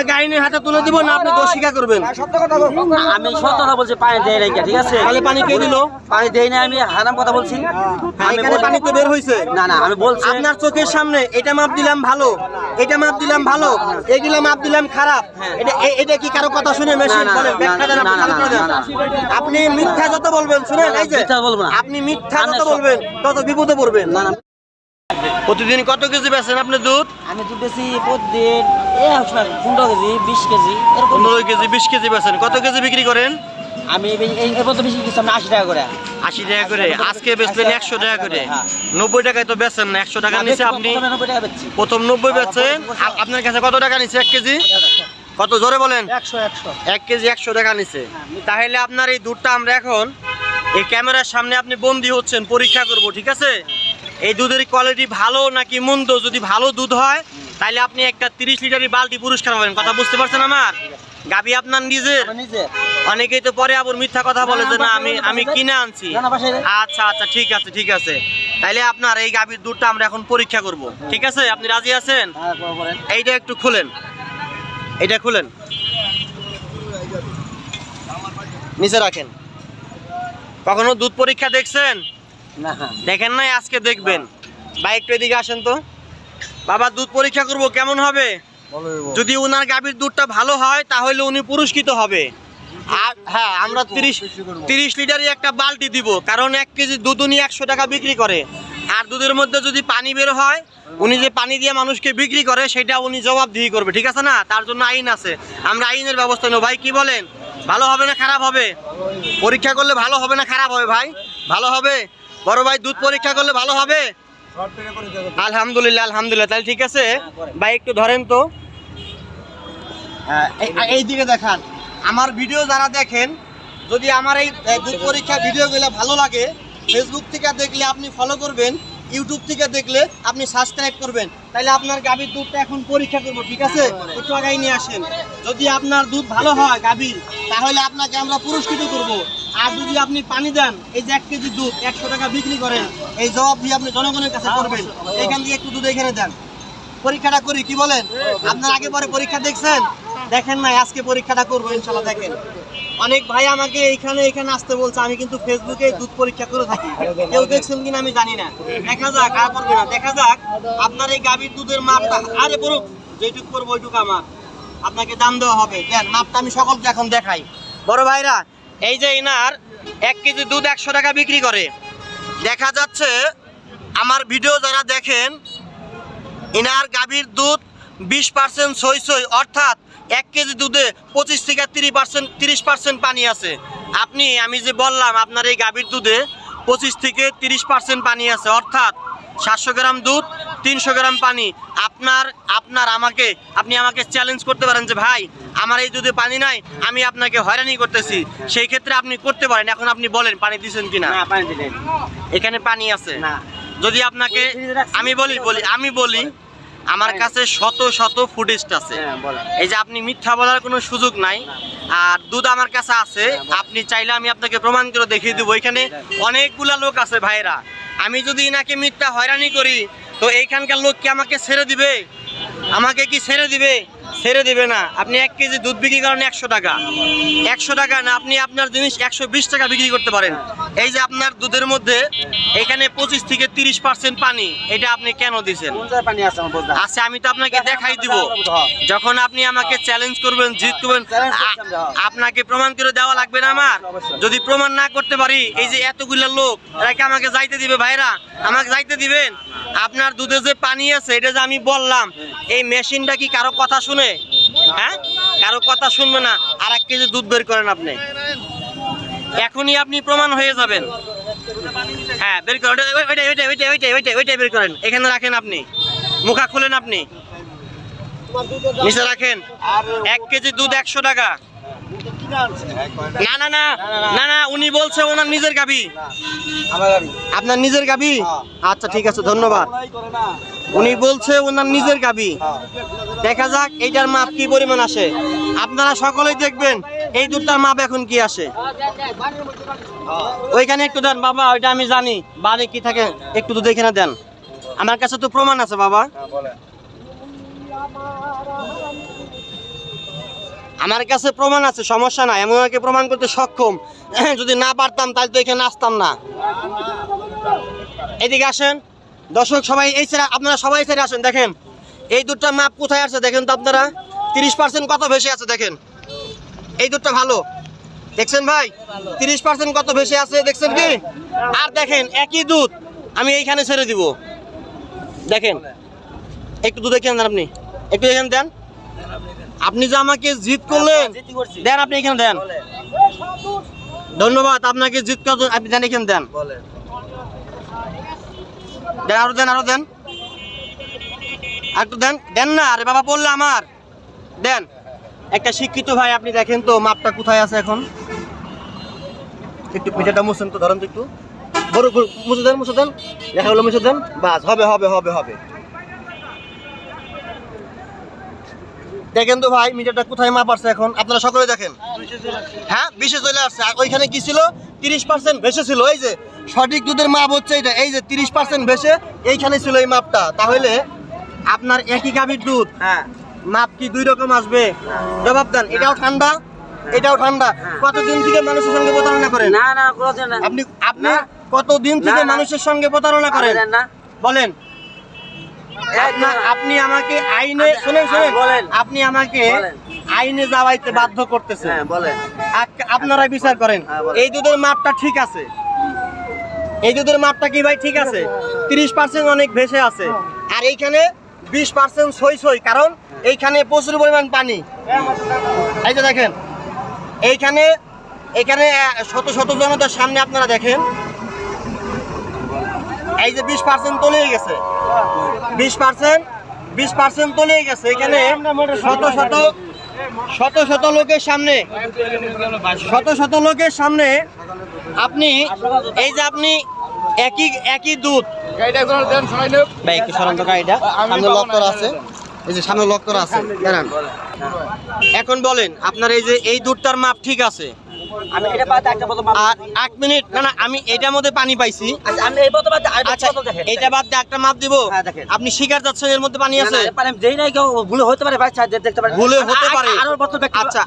আপনাকে আইনের হাতে তুলে দিব না আপনি দোষ স্বীকার করবেন। আমি সত্য কথা বলছি পানি দেয় নাই ঠিক আছে? তাহলে পানি কে দিল? পানি দেয় নাই আমি হারাম কথা বলছি। এখানে পানি তো বের হয়েছে না না আমি বলছি আপনার চোখের সামনে এটা মাপ দিলাম ভালো এটা মাপ দিলাম ভালো এগুলো মাপ দিলাম খারাপ। এটা এটা কি কারও কথা শুনে মেশিন বলেন আপনি মিথ্যা যত বলবেন শুনেন এই যে মিথ্যা বলব না। আপনি মিথ্যা যত বলবেন তত বিপদে পড়বেন। না না। প্রতিদিন কত কেজি বেচেন আপনি দুধ? আমি দুধ বেশি প্রতিদিন পনেরো কেজি বিশ কেজি পনেরো কেজি বিশ কেজি বেচেন। কত কেজি বিক্রি করেন? আমি এই- এই এরপর তো বেশি কিছু আমি আশি টাকা করে। আশি টাকা করে। আজকে বেচলেন একশো টাকা করে। হ্যাঁ। নব্বই টাকায় তো বেচেন না একশো টাকা নিচে আপনি। প্রথমে নব্বই আ- আপনার কাছে কত টাকা নিচ্ছে এক কেজি? কত জোরে বলেন? এক কেজি একশো টাকা নিচ্ছে তাহলে আপনার এই দুধটা আমরা এখন এই ক্যামেরার সামনে আপনি বন্দি হচ্ছেন পরীক্ষা করব ঠিক আছে? এই দুধের কোয়ালিটি ভালো নাকি মন্দ? যদি ভালো দুধ হয় তাহলে আপনি একটা তিরিশ লিটারের বালতি পুরস্কার পাবেন কথা বুঝতে পারছেন আমার? গাবি আপনার নিজের? নিজে অনেকেই তো পরে আবার মিথ্যা কথা বলে যে না আমি আমি কিনে আনছি। আচ্ছা আচ্ছা ঠিক আছে ঠিক আছে। তাইলে আপনার এই গাভীর দুধটা আমরা এখন পরীক্ষা করব ঠিক আছে? আপনি রাজি আছেন? হ্যাঁ। এইটা একটু খুলেন। এটা খুলেন। নিচে রাখেন। কখনো দুধ পরীক্ষা দেখছেন? দেখেন নাই আজকে দেখবেন। ভাই একটু এদিকে আসেন তো। বাবা দুধ পরীক্ষা করব কেমন হবে? যদি ওনার গাভীর দুধটা ভালো হয় তাহলে উনি পুরস্কৃত হবে। আর হ্যাঁ আমরা তিরিশ তিরিশ লিটারই একটা বালতি দিব কারণ এক কেজি দুধ উনি একশো টাকা বিক্রি করে। আর দুধের মধ্যে যদি পানি বের হয় উনি যে পানি দিয়ে মানুষকে বিক্রি করে সেটা উনি জবাবদিহি করবে ঠিক আছে না? তার জন্য আইন আছে। আমরা আইনের ব্যবস্থা নেব। ভাই কি বলেন? ভালো হবে না খারাপ হবে? পরীক্ষা করলে ভালো হবে না খারাপ হবে ভাই? ভালো হবে? বড় ভাই দুধ পরীক্ষা করলে ভালো হবে? আলহামদুলিল্লাহ আলহামদুলিল্লাহ। তাহলে ঠিক আছে? ভাই একটু ধরেন তো। হ্যাঁ, এই- দিকে দেখান। আমার ভিডিও যারা দেখেন যদি আমার এই পরীক্ষা ভিডিওগুলো ভালো লাগে ফেসবুক থেকে দেখলে আপনি ফলো করবেন। ইউটিউব থেকে দেখলে আপনি সাবস্ক্রাইব করবেন। তাহলে আপনার গাভীর দুধটা এখন পরীক্ষা করব, ঠিক আছে? একটু আগাই নিয়ে আসেন। যদি আপনার দুধ ভালো হয় গাভীর, তাহলে আপনাকে আমরা পুরস্কৃত করব। আর যদি আপনি পানি দেন, এই যে এক কেজি দুধ একশো টাকা বিক্রি করেন, এই জবাব দিয়ে আপনি জনগণের কাছে করবেন। এখান থেকে একটু দুধ এখানে দেন। পরীক্ষাটা করি, কি বলেন? আপনার আগে পরে পরীক্ষা দেখছেন? দেখেন না আজকে পরীক্ষাটা করব, ইনশাল্লাহ দেখেন। অনেক ভাই আমাকে এখানে এখানে আসতে বলছে, আমি কিন্তু ফেসবুকে দুধ পরীক্ষা করে থাকি। কেউ দেখছেন কিনা আমি জানি না। দেখা যাক, আর করবে না। দেখা যাক, আপনার এই গাভীর দুধের মাপটা আরে বলুক যেটুক করব ওইটুকু আমার। আপনাকে দাম দেওয়া হবে। দেন, মাপটা আমি সকলকে এখন দেখাই। বড় ভাইরা, এই যে ইনার, এক কেজি দুধ একশো টাকা বিক্রি করে। দেখা যাচ্ছে, আমার ভিডিও যারা দেখেন, ইনার গাভীর দুধ বিশ পার্সেন্ট সই সই অর্থাৎ এক কেজি দুধে পঁচিশ থেকে তিরিশ পার্সেন্ট তিরিশ পার্সেন্ট পানি আছে। আপনি আমি যে বললাম আপনার এই গাভীর দুধে পঁচিশ থেকে তিরিশ পার্সেন্ট পানি আছে অর্থাৎ সাতশো গ্রাম দুধ তিনশো গ্রাম পানি। আপনার আপনার আমাকে আপনি আমাকে চ্যালেঞ্জ করতে পারেন যে ভাই আমার এই দুধে পানি নাই আমি আপনাকে হয়রানি করতেছি। সেই ক্ষেত্রে আপনি করতে পারেন। এখন আপনি বলেন পানি দিচ্ছেন কিনা? না এখানে পানি আছে। না। যদি আপনাকে আমি বলি বলি আমি বলি আমার কাছে শত শত ফুটেজ আছে। হ্যাঁ এই যে আপনি মিথ্যা বলার কোনো সুযোগ নাই আর দুধ আমার কাছে আছে আপনি চাইলে আমি আপনাকে প্রমাণ করে দেখিয়ে দেবো। এখানে অনেকগুলা লোক আছে ভাইরা আমি যদি এনাকে মিথ্যা হয়রানি করি তো এইখানকার লোক কি আমাকে ছেড়ে দিবে? আমাকে কি ছেড়ে দিবে? ছেড়ে দিবে না। আপনি এক কেজি দুধ বিক্রি করেন একশো টাকা। একশো টাকা না আপনি আপনার জিনিস একশো বিশ টাকা বিক্রি করতে পারেন। এই যে আপনার দুধের মধ্যে এখানে পঁচিশ থেকে তিরিশ পার্সেন্ট পানি এটা আপনি কেন বলতে? আচ্ছা আমি তো আপনাকে দেখাই দিব। যখন আপনি আমাকে চ্যালেঞ্জ করবেন জিত করবেন। আপনাকে প্রমাণ করে দেওয়া লাগবে না আমার? যদি প্রমাণ না করতে পারি এই যে এতগুলো লোক এরা কি আমাকে যাইতে দিবে ভাইরা? আমাকে যাইতে দিবেন? আপনার দুধে যে পানি আছে এটা যে আমি বললাম এই মেশিনটা কি কারও কথা শুনে হ্যাঁ? কারও কথা শুনবে না। আর এক কেজি দুধ বের করেন আপনি। এখনই আপনি প্রমাণ হয়ে যাবেন। হ্যাঁ বের করেন। ওইটা ওইটা ওইটা ওইটা ওইটা ওইটা বের করেন। এখানে রাখেন আপনি। মুখা খুলেন আপনি। নিচে রাখেন। এক কেজি দুধ একশো টাকা। না না না। না না উনি বলছে ওনার নিজের গাবি আপনার নিজের গাবি হ্যাঁ। আচ্ছা ঠিক আছে ধন্যবাদ। উনি বলছে ওনার নিজের গাবি। দেখা যাক এইটার মাপ কি পরিমাণ আসে। আপনারা সকলেই দেখবেন, এই দুধটার মাপ এখন কি আসে। ওইখানে একটু দেন বাবা, ওইটা আমি জানি। বাড়ি কি থাকে, একটু দুধ এখানে দেন। আমার কাছে তো প্রমাণ আছে বাবা। আমার কাছে প্রমাণ আছে, সমস্যা নাই। আমি ওনাকে প্রমাণ করতে সক্ষম। যদি না পারতাম, তাহলে তো এখানে আসতাম না। এদিকে আসেন। দর্শক, সবাই এই ছেড়ে আপনারা সবাই ছেড়ে আসেন, দেখেন। এই দুধটা মাপ কোথায় আছে দেখেন তো আপনারা? তিরিশ পার্সেন্ট কত ভেসে আছে দেখেন? এই দুধটা ভালো। দেখছেন ভাই? তিরিশ পার্সেন্ট কত ভেসে আছে, দেখছেন কি? আর দেখেন, একই দুধ। আমি এইখানে ছেড়ে দিব। দেখেন, একটু দুধ এখানে দেন আপনি। একটু এখানে দেন। আপনি যে আমাকে জিত করলেন, দেন আপনি এখানে দেন। ধন্যবাদ, আপনাকে জিত করতে আপনি দেন, এখানে দেন। দেন, আরও দেন আরও দেন। একটু দেন দেন না, আরে বাবা আমার। দেন। একটা শিক্ষিত ভাই, আপনি দেখেন তো, মাপটা কোথায় আছে এখন? একটু পিঠাটা তো, ধরেন তো একটু। বড় মুছে দেন মুছে দেন। দেখা হলো মুছে দেন। বাস, হবে হবে হবে হবে। দেখেন তো ভাই, মিটারটা কোথায় মাপ আসছে এখন? আপনারা সকলে দেখেন। হ্যাঁ বিশে চলে আসছে। ওইখানে কি ছিল? তিরিশ পার্সেন্ট ভেসে ছিল, এই যে। সঠিক দুধের মাপ হচ্ছে এটা এই যে তিরিশ পার্সেন্ট ভেসে এইখানে ছিল এই মাপটা। তাহলে আপনার একই গাভীর দুধ হ্যাঁ। মাপ কি দুই রকম আসবে? জবাব দেন এটাও ঠান্ডা এটাও ঠান্ডা। কতদিন থেকে মানুষের সঙ্গে প্রতারণা করেন? না না আপনি আপনি কতদিন থেকে। মানুষের সঙ্গে প্রতারণা করেন? করেন বলেন। আপনি আমাকে আইনে শুনেন শুনেন। হ্যাঁ। আপনি আমাকে আইনে যাওয়াইতে বাধ্য করতেছেন। হ্যাঁ বলেন। আপনারা বিচার করেন। হ্যাঁ, এই দুধের মাপটা ঠিক আছে। এই দুধের মাপটা কি ভাই? ঠিক আছে। তিরিশ পার্সেন্ট অনেক ভেসে আছে। আর এইখানে বিশ পার্সেন্ট সই সই, কারণ এইখানে প্রচুর পরিমাণ পানি। এই যে দেখেন, এইখানে, এখানে শত শত জনতার সামনে আপনারা দেখেন। এই যে বিশ পার্সেন্ট তলিয়ে গেছে। বিশ পার্সেন্ট বিশ পার্সেন্ট তলিয়ে গেছে। এখানে শত শত শত শত লোকের সামনে, শত শত লোকের সামনে আপনি, এই যে আপনি একই একই দুধ। আছে। এই যে আছে। এখন বলেন, আপনার এই যে, এই দুধটার মাপ ঠিক আছে? আমি এটা বাদ একটা বোতল আর এক মিনিট না না আমি এটার মধ্যে পানি পাইছি। আচ্ছা আমি এই বোতল বাদ আচ্ছা এটা বাদ দিয়ে একটা মাপ দিব। হ্যাঁ, দেখেন। আপনি শিকার যাচ্ছেন এর মধ্যে পানি আছে? যেই নাই কেউ ভুলে হতে পারে ভাই দেখতে পারে ভুলে হতে পারে। আরও বোতল আচ্ছা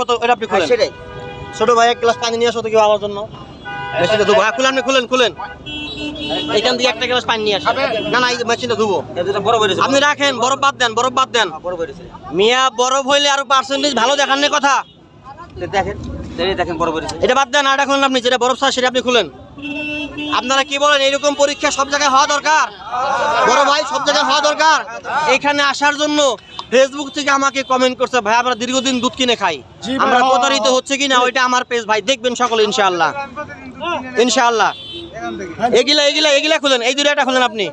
বোতল ওটা আপনি হ্যাঁ, খুলেন। সেটাই। ছোট ভাই এক গ্লাস পানি নিয়ে আসো তো কেউ আমার জন্য। মেশিনটা ধুবো। হ্যাঁ খুলেন খুলেন খুলেন। এখান দিয়ে একটা গ্লাস পানি নিয়ে আসেন। না না এই মেশিনটা ধুবো। আপনি রাখেন বরফ বাদ দেন বরফ বাদ দেন। বেরিয়েছে। মিয়া বরফ হইলে আরও পার্সেন্টেজ ভালো দেখান কথা। দেখেন। দেখেন বড় বেরিয়েছে এটা বাদ দেন খুলেন আপনি যেটা বরফ ছাড়া সেটা আপনি খুলেন। আপনারা কি বলেন এরকম পরীক্ষা সব জায়গায় হওয়া দরকার? বড় ভাই সব জায়গায় হওয়া দরকার? এখানে আসার জন্য ফেসবুক থেকে আমাকে কমেন্ট করছে ভাই আমরা দীর্ঘদিন দুধ কিনে খাই। আমরা প্রতারিত হচ্ছে কিনা ওইটা আমার পেজ ভাই দেখবেন সকলে ইনশাআল্লাহ। ইনশাআল্লাহ। এগুলা এগুলা এগুলা খুলেন। এই দুটা খুলেন আপনি।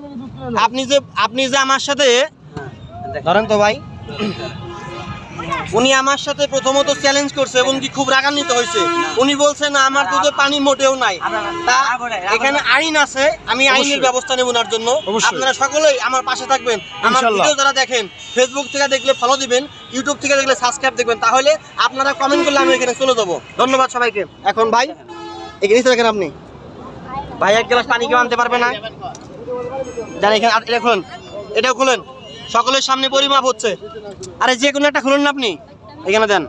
আপনি যে আপনি যে আমার সাথে ধরেন তো ভাই উনি আমার সাথে প্রথমত চ্যালেঞ্জ করছে এবং কি খুব রাগান্বিত হয়েছে। উনি বলছে না আমার দুধে পানি মোটেও নাই। তা এখানে আইন আছে আমি আইনের ব্যবস্থা নেব ওনার জন্য। আপনারা সকলেই আমার পাশে থাকবেন। আমার ভিডিও যারা দেখেন ফেসবুক থেকে দেখলে ফলো দিবেন ইউটিউব থেকে দেখলে সাবস্ক্রাইব দেখবেন। তাহলে আপনারা কমেন্ট করলে আমি এখানে চলে যাব। ধন্যবাদ সবাইকে। এখন ভাই এখানে দেখেন আপনি। ভাই এক গ্লাস পানি কেউ আনতে পারবে না? যারা এখানে এটা খুলেন। এটাও খুলেন? সকলের সামনে পরিমাপ হচ্ছে। আরে যে কোনো একটা খুলুন না আপনি। এখানে দেন।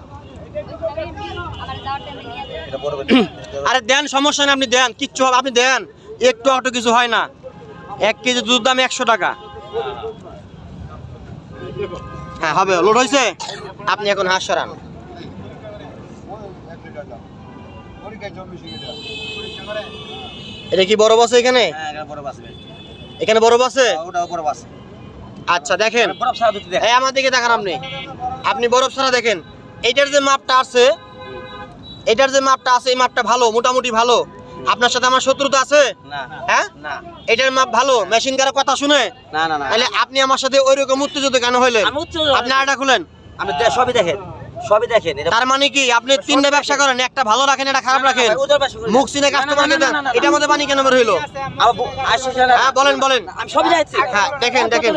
আরে দেন সমস্যা নেই আপনি দেন। কিচ্ছু হবে আপনি দেন। একটু একটু কিছু হয় না। এক কেজি দুধ দাম একশো টাকা। হ্যাঁ হবে। লোড হয়েছে? আপনি এখন হাঁস সরান। এটা কি বরফ আছে এখানে? হ্যাঁ এখানে বড় বাস এখানে বরফ আছে ওটাও বড় বাস। আচ্ছা দেখেন। এই আমার দিকে দেখান আপনি। আপনি বরফ সারা দেখেন। এইটার যে মাপটা আছে এটার যে মাপটা আছে এই মাপটা ভালো মোটামুটি ভালো। আপনার সাথে আমার শত্রুতা আছে? না হ্যাঁ? না। এটার মাপ ভালো মেশিন কারও কথা শুনে? না না না। তাহলে আপনি আমার সাথে ওইরকম উত্তেজিত কেন হইলেন? আপনি আটা খুলেন। আমি সবই দেখেন। সবই দেখেন তার মানে কি আপনি তিনটা ব্যবসা করেন একটা ভালো রাখেন একটা খারাপ রাখেন মুখ চিনে কাস্টমারকে দেন এটার মধ্যে পানি কেন বের হইল হ্যাঁ বলেন বলেন আমি সবই যাচ্ছি হ্যাঁ দেখেন দেখেন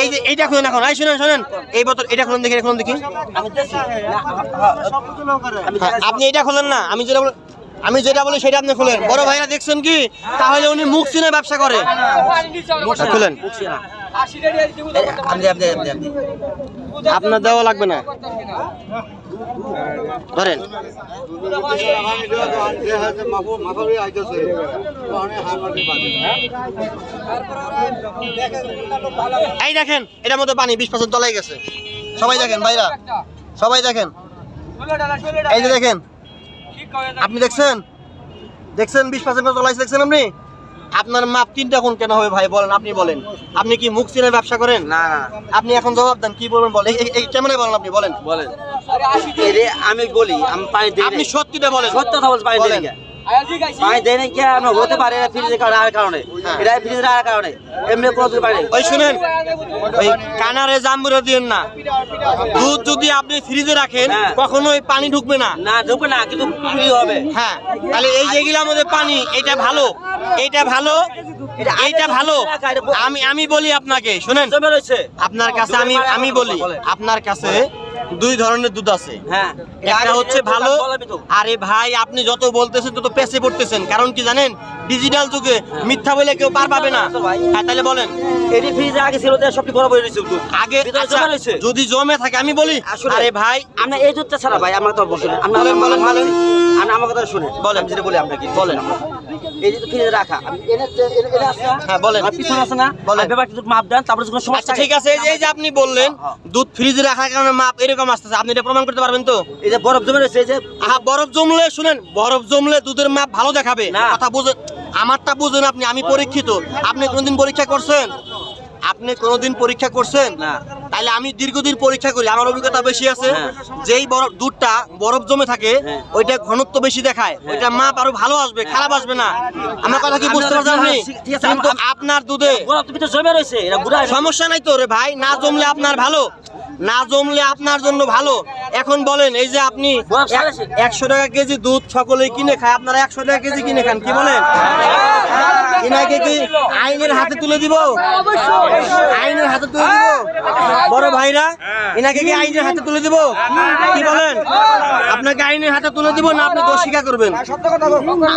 এই যে এইটা খুলেন এখন এই শুনেন শুনেন এই বোতল এটা খুলেন দেখি এটা খুলেন দেখি হ্যাঁ, আপনি এটা খোলেন না আমি যেটা বলি আমি যেটা বলি সেটা আপনি খুলেন বড় ভাইরা দেখছেন কি তাহলে উনি মুখ চিনে ব্যবসা করে হ্যাঁ, খুলেন বুঝছি না। এই, আপনার দেওয়া লাগবে না। ধরেন। এই দেখেন এটার মধ্যে পানি বিশ পার্সেন্ট তলায় গেছে। সবাই দেখেন ভাইরা সবাই দেখেন। এই যে দেখেন আপনি দেখছেন? দেখছেন বিশ পার্সেন্ট তলাইছে দেখছেন আপনি? আপনার মাপ তিনটা কোন কেন হবে ভাই? বলেন আপনি বলেন। আপনি কি মুখ চিনে ব্যবসা করেন? না। না আপনি এখন জবাব দেন কি বলবেন বলেন। এই- কেমন বলেন আপনি বলেন। বলেন। আমি বলি আমি পানি আপনি। সত্যিটা বলেন। সত্য কথা বলছি পানি পানি দেয় আমরা হতে পারে রাখার কারণে। এটা রাখার কারণে। এমনি পানি ওই শুনেন ওই কানারে জাম্বুরে দিয়েন না। দুধ যদি আপনি ফ্রিজে রাখেন হ্যাঁ। কখনোই পানি ঢুকবে না। না ঢুকবে না কিন্তু হবে। হ্যাঁ তাহলে এই যেগুলো আমাদের পানি এটা ভালো। এটা ভালো এইটা ভালো। আমি আমি বলি আপনাকে শুনেন। আপনার কাছে আমি আমি বলি আপনার কাছে দুই ধরনের দুধ আছে। হ্যাঁ। একটা হচ্ছে ভালো আরে ভাই আপনি যত বলতেছেন তত পেছে পড়তেছেন। কারণ কি জানেন? ডিজিটাল যুগে মিথ্যা বলে কেউ পার পাবে না। হ্যাঁ তাহলে বলেন। এটি ফ্রিজে আগে ছিল তো সবটি বড় বড় রয়েছে দুধ। আগে আচ্ছা, যদি জমে থাকে আমি বলি আরে ভাই। আমরা এই দুধটা ছাড়া ভাই আমার তো বলছেন আমরা বলেন, বলেন, বলেন। আমার কথা শুনে বলেন। যেটা বলি আপনাকে বলেন। এই যে ফ্রিজে রাখা আমি এনে যে- এনে- এনে আছে না? হ্যাঁ, বলেন। পিছনে আছে না বলেন। ব্যাপারটা মাপ দেন তারপরে কোনো আচ্ছা সমস্যা ঠিক আছে এই যে- আপনি বললেন হ্যাঁ। দুধ ফ্রিজে রাখার কারণে মাপ এরকম আসতেছে আপনি এটা প্রমাণ করতে পারবেন তো এই যে বরফ জমে রয়েছে এই যে আহা বরফ জমলে শুনেন বরফ জমলে দুধের মাপ ভালো দেখাবে না। কথা বুঝেন আমারটা বুঝেন আপনি আমি পরীক্ষিত আপনি কোনদিন পরীক্ষা করছেন আপনি কোনোদিন পরীক্ষা করছেন না। তাহলে আমি দীর্ঘদিন পরীক্ষা করি আমার অভিজ্ঞতা বেশি আছে। হ্যাঁ। যেই বরফ দুধটা বরফ জমে থাকে হ্যাঁ। ওইটা ঘনত্ব বেশি দেখায়। ওইটা মাপ আরও ভালো আসবে খারাপ আসবে না। আমার কথা কি বুঝতে পারছেন আপনি? কিন্তু আপনার দুধে জমে রয়েছে সমস্যা নাই তো রে ভাই না জমলে আপনার ভালো না জমলে আপনার জন্য ভালো। এখন বলেন এই যে আপনি। একশো টাকা কেজি দুধ সকলেই কিনে খায় আপনারা একশো টাকা কেজি কিনে খান কি বলেন? এনাকে কি আইনের হাতে তুলে দিব? আইনের হাতে তুলে দিব? বড় ভাইরা এনাকে কি আইনের হাতে তুলে দিব? কি বলেন? আপনাকে আইনের হাতে তুলে দিব না আপনি দোষ স্বীকার করবেন?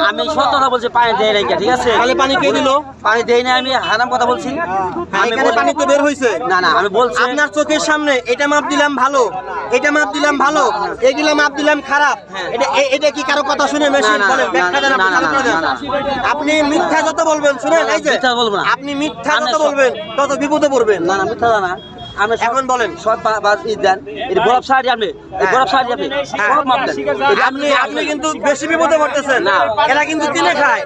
আমি সত্য কথা বলছি পানি দেয় নাই ঠিক আছে? তাহলে পানি কে দিল? পানি দেয় না আমি হারাম কথা বলছি। হ্যাঁ, আমি এখানে পানি তো বের হয়েছে না না আমি বলছি আপনার চোখের সামনে এটা মাপ দিলাম ভালো এটা মাপ দিলাম ভালো এগুলো মাপ দিলাম খারাপ। হ্যাঁ। এটা এটা কি কারও কথা শুনে মেশিন বলেন ব্যাখ্যা দেন না, আপনি মিথ্যা যত বলবেন শুনেন এই যে আপনি মিথ্যা যত বলবেন তত বিপদে পড়বেন। না না মিথ্যা না। আমি এখন বলেন। সব বা- দেন এই বরফ সাহায্য আপনি এই বরফ সাহায্য আপনি সব মাপ দেন আপনি আপনি কিন্তু বেশি বিপদে পড়তেছেন না। এরা কিন্তু কিনে খায়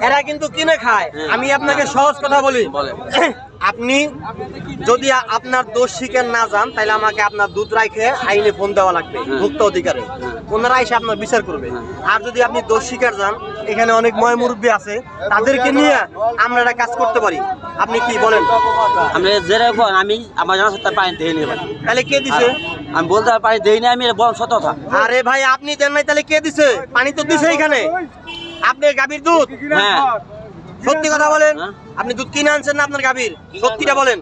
এরা কিন্তু কিনে খায় হ্যাঁ। আমি আপনাকে সহজ কথা বলি। আপনি যদি আপনার দোষ স্বীকার না যান তাহলে আমাকে আপনার দুধ রাখে আইনে ফোন দেওয়া লাগবে হ্যাঁ। ভুক্ত অধিকারে। ওনারা এসে আপনার বিচার করবে। হ্যাঁ। আর যদি আপনি দোষ স্বীকার যান এখানে অনেক ময় মুরব্বী আছে তাদেরকে নিয়ে আমরা একটা কাজ করতে পারি। আপনি কি বলেন? আমি যেরকম আমি আমার জানা সত্য পানি দেই নি তাহলে কে দিছে? আমি বলতে পারি পানি দেই না আমি সত্য কথা। আরে ভাই আপনি দেন নাই তাহলে কে দিছে? পানি তো দিছে এখানে। আপনি গাভীর দুধ হ্যাঁ। সত্যি কথা বলেন। হ্যাঁ। আপনি দুধ কিনে আনছেন না আপনার গাভীর? সত্যিটা বলেন।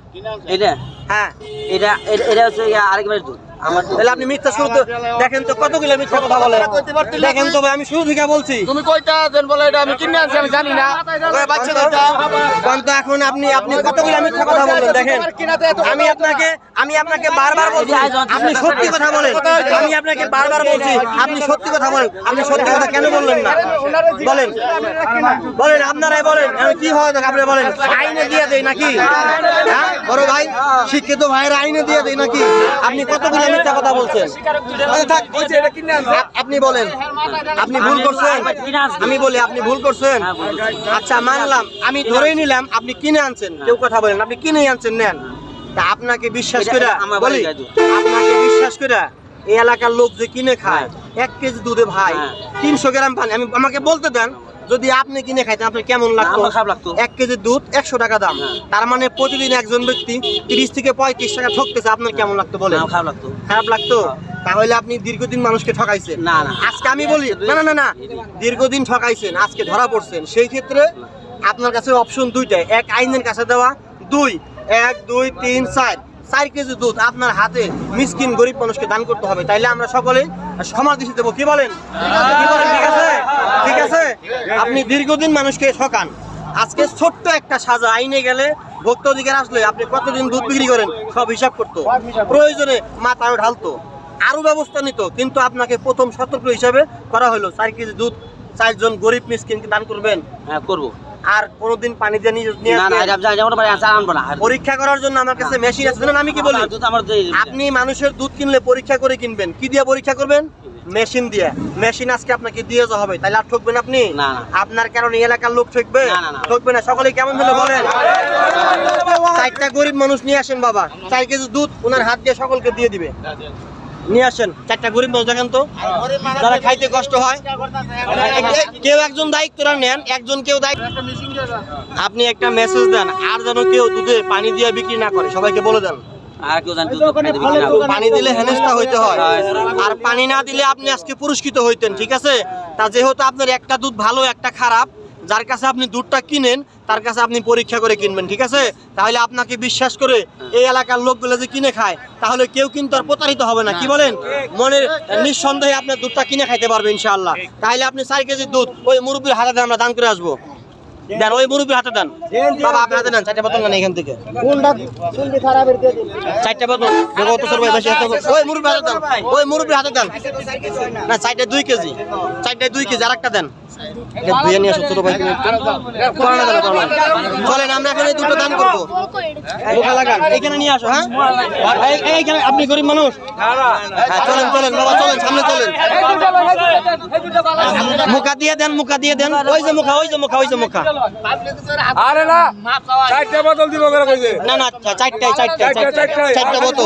এটা? হ্যাঁ। এটা এটা- হচ্ছে আরেকবারের আরেকবার দুধ। তাহলে আপনি মিথ্যা শুরু দেখেন তো কতগুলো মিথ্যা কথা বলেন। দেখেন তো ভাই আমি শুরু থেকে বলছি। তুমি কয়টা দেন বলে এটা আমি কিনে আনছি আমি জানি না। বাচ্চা দুইটা। কারণ তো এখন আপনি আপনি কতগুলো মিথ্যা কথা বলবেন দেখেন আমি আপনাকে আমি আপনাকে বারবার বলছি আপনি সত্যি কথা বলেন। আমি আপনাকে বারবার বলছি আপনি সত্যি কথা বলেন। আপনি সত্যি কথা কেন বললেন না? বলেন। বলেন আপনারাই বলেন। আমি কি হয় আপনি বলেন। আইনে দিয়ে দেয় নাকি? হ্যাঁ বড় ভাই শিক্ষিত ভাইয়ের আইনে দিয়ে দেয় নাকি? আপনি কতগুলো মিথ্যা কথা বলছেন। আপনি বলেন। আপনি ভুল করছেন। আমি বলি আপনি ভুল করছেন। আচ্ছা মানলাম। আমি ধরেই নিলাম আপনি কিনে আনছেন। কেউ কথা বলেন আপনি কিনে আনছেন নেন। তা আপনাকে বিশ্বাস করে বলি। আপনাকে বিশ্বাস করে এই এলাকার লোক যে কিনে খায় এক কেজি দুধে ভাই হ্যাঁ। তিনশো গ্রাম পানি। আমি আমাকে বলতে দেন যদি আপনি কিনে খাইতেন আপনার কেমন লাগতো? খারাপ লাগতো। এক কেজি দুধ একশো টাকা দাম। হ্যাঁ। তার মানে প্রতিদিন একজন ব্যক্তি তিরিশ থেকে পঁয়ত্রিশ টাকা ঠকতেছে আপনার কেমন লাগতো বলে খারাপ লাগতো। খারাপ লাগতো? তাহলে আপনি দীর্ঘদিন মানুষকে ঠকাইছেন। না, না। আজকে আমি বলি না না না না। দীর্ঘদিন ঠকাইছেন আজকে ধরা পড়ছেন। সেই ক্ষেত্রে আপনার কাছে অপশন দুইটাই। এক আইনের কাছে দেওয়া দুই এক দুই তিন চার। চার কেজি দুধ আপনার হাতে মিসকিন গরিব মানুষকে দান করতে হবে। তাইলে আমরা সকলে সমাজ দৃষ্টি দেবো। কি বলেন? ঠিক আছে? ঠিক আছে? আপনি দীর্ঘদিন মানুষকে ঠকান। আজকে ছোট্ট একটা সাজা আইনে গেলে ভোক্তা অধিকার আসলে আপনি কতদিন দুধ বিক্রি করেন, সব হিসাব করতো। প্রয়োজনে মাথায় ঢালতো। আরও ব্যবস্থা নিত, কিন্তু আপনাকে প্রথম সতর্ক হিসাবে করা হলো, চার কেজি দুধ চারজন গরিব মিসকিনকে দান করবেন। হ্যাঁ করব। আর কোনোদিন পানি দিয়ে নিয়ে না পরীক্ষা করার জন্য আমার কাছে মেশিন আছে। আমি কি বলি। আপনি মানুষের দুধ কিনলে পরীক্ষা করে কিনবেন। কি দিয়ে পরীক্ষা করবেন? মেশিন দিয়ে। মেশিন আজকে আপনাকে দিয়ে যাওয়া হবে। তাহলে আর ঠকবেন আপনি। আপনার কারণে এলাকার লোক ঠকবে। ঠকবে না। সকলে কেমন হলো বলেন? চারটা গরিব মানুষ নিয়ে আসেন বাবা। চার কেজি দুধ ওনার হাত দিয়ে সকলকে দিয়ে দিবে। নিয়ে আসেন চারটা গরিব মানুষ দেখেন তো যারা খাইতে কষ্ট হয়। কেউ একজন নেন একজন কেউ দায়িত্ব আপনি একটা মেসেজ দেন আর যেন কেউ দুধে পানি দিয়ে বিক্রি না করে সবাইকে বলে দেন। আর কেউ। পানি দিলে হেনস্থা হইতে হয়। আর পানি না দিলে আপনি আজকে পুরস্কৃত হইতেন ঠিক আছে? তা যেহেতু আপনার একটা দুধ ভালো একটা খারাপ যার কাছে আপনি দুধটা কিনেন তার কাছে আপনি পরীক্ষা করে কিনবেন ঠিক আছে? তাহলে আপনাকে বিশ্বাস করে এই এলাকার লোকগুলো যে কিনে খায় তাহলে কেউ কিন্তু আর প্রতারিত হবে না কি বলেন? মনের নিঃসন্দেহে আপনার দুধটা কিনে খাইতে পারবে ইনশাল্লাহ তাহলে আপনি চার কেজি দুধ ওই মুরব্বীর হাতে আমরা দান করে আসব। দেন ওই মুরব্বীর হাতে দেন। বাবা আপনি হাতে দেন চারটা বোতল নেন এখান থেকে। চারটা বোতল ওই মুরব্বী হাতে দেন ওই মুরব্বী হাতে দেন। না চারটা দুই কেজি চারটা দুই কেজি আর একটা দেন দান করব। মুখে লাগান। নিয়ে আসো হ্যাঁ? আপনি গরিব মানুষ? হ্যাঁ, চলেন চলেন বাবা চলেন সামনে চলেন। মুখা দিয়ে দেন মুখা দিয়ে দেন। ওই যে মুখা ওই যে মুখা ওই যে মুখা। আরে না চারটা বোতল দিব করে কইছে না না। চারটা বোতল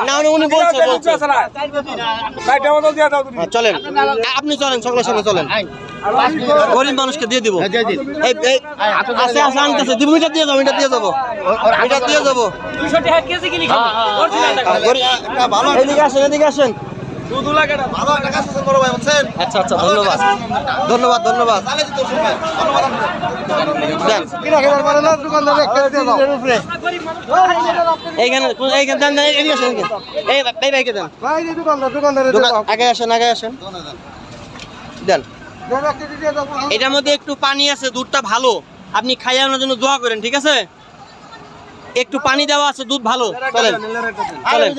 না। উনি- বলছে চারটা বোতল দিয়ে দাও তুমি হ্যাঁ, চলেন আপনি চলেন সকলের সঙ্গে চলেন গরিব মানুষকে দিয়ে দিব এই এই আছে আছে আনতেছে দিব এটা দিয়ে যাব এটা দিয়ে যাব এটা দিয়ে যাব গরিব- এদিকে আসেন এদিকে আসেন আচ্ছা আচ্ছা ধন্যবাদ ধন্যবাদ ধন্যবাদ এইখানে এইখানে দেন দেন, এদিকে আসেন এই এই ভাইকে দেন আগে আসেন আগে আসেন দেন এটার মধ্যে একটু পানি আছে দুধটা ভালো আপনি খাইয়ে আনার জন্য দোয়া করেন ঠিক আছে একটু পানি দেওয়া আছে দুধ ভালো চলেন চলেন